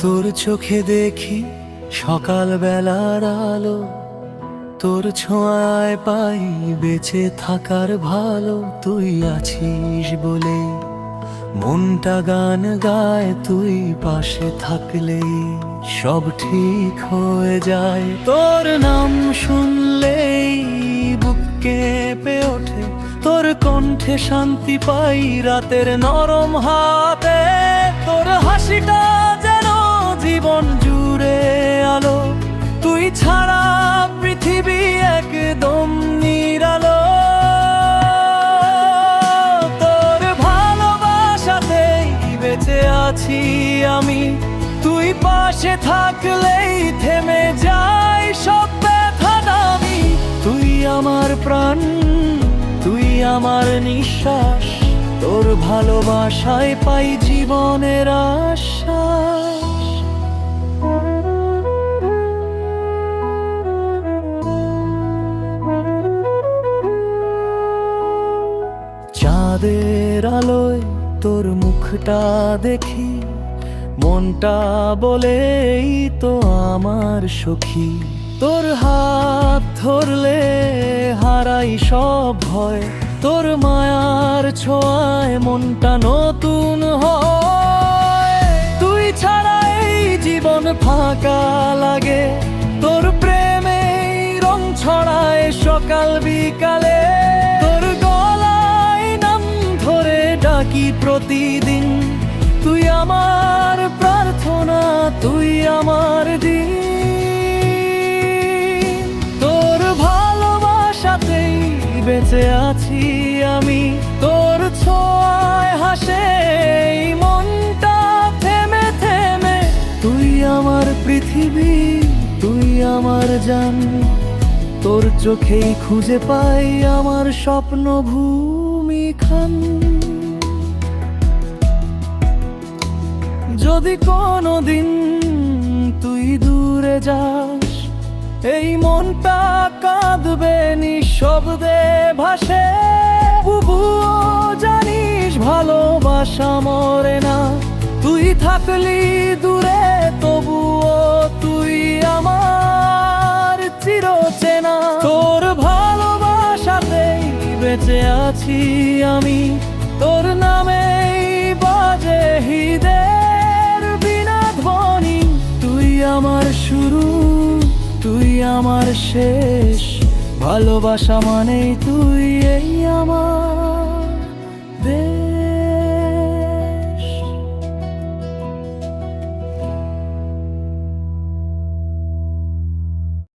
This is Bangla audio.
তোর চোখে দেখি সকাল বেলার আলো, তোর ছোঁয়ায় পাই বেঁচে থাকার ভালো, তুই আছিস বলে মনটা গান গায়, তুই পাশে থাকলে সব ঠিক হয়ে যায়। তোর নাম শুনলেই বুক কেঁপে ওঠে তোর কণ্ঠে শান্তি পাই রাতের নরম হাতে। তোর হাসিটা যেন জীবন জুড়ে আলো। তুই ছাড়া পৃথিবী একদম নিরালো। তোর ভালোবাসাতেই বেঁচে আছি আমি। তুই পাশে থাকলেই আমার নিঃশ্বাস, তোর ভালোবাসায় পাই জীবনের আশ্বাস। চাঁদের আলোয় তোর মুখটা দেখি, মনটা বলেই তো আমার সখী। তোর হাত ধরলে হারাই সব ভয় তোর মায়ার ছোঁয়ায় মনটা নতুন হয়। তুই ছাড়া এই জীবন ফাঁকা লাগে। তোর প্রেমে রং ছড়ায় সকাল বিকালে। তোর গলায় নাম ধরে ডাকি প্রতিদিন। তুই আমার প্রার্থনা, তুই আমার দিন। বেঁচে আছি আমি। তোর ছোঁয়ায় হাসে মনটা থেমে থেমে। তুই আমার পৃথিবী, তুই আমার জান। তোর চোখেই খুঁজে পাই আমার স্বপ্ন ভূমি খান। যদি কোনো দিন তুই দূরে যাস, এই মনটা কাঁদবে নিঃশব্দে ভাসে। বুবুও, জানিস ভালোবাসা মরে না। তুই থাকলি দূরে, তবুও তুই আমার চিরচেনা। তোর ভালোবাসাতেই বেঁচে আছি আমি। তোর নামে বাজে হৃদের বিনা ধ্বনি। তুই আমার শুরু, তুই আমার শেষ। ভালোবাসা মানে তুই এই আমার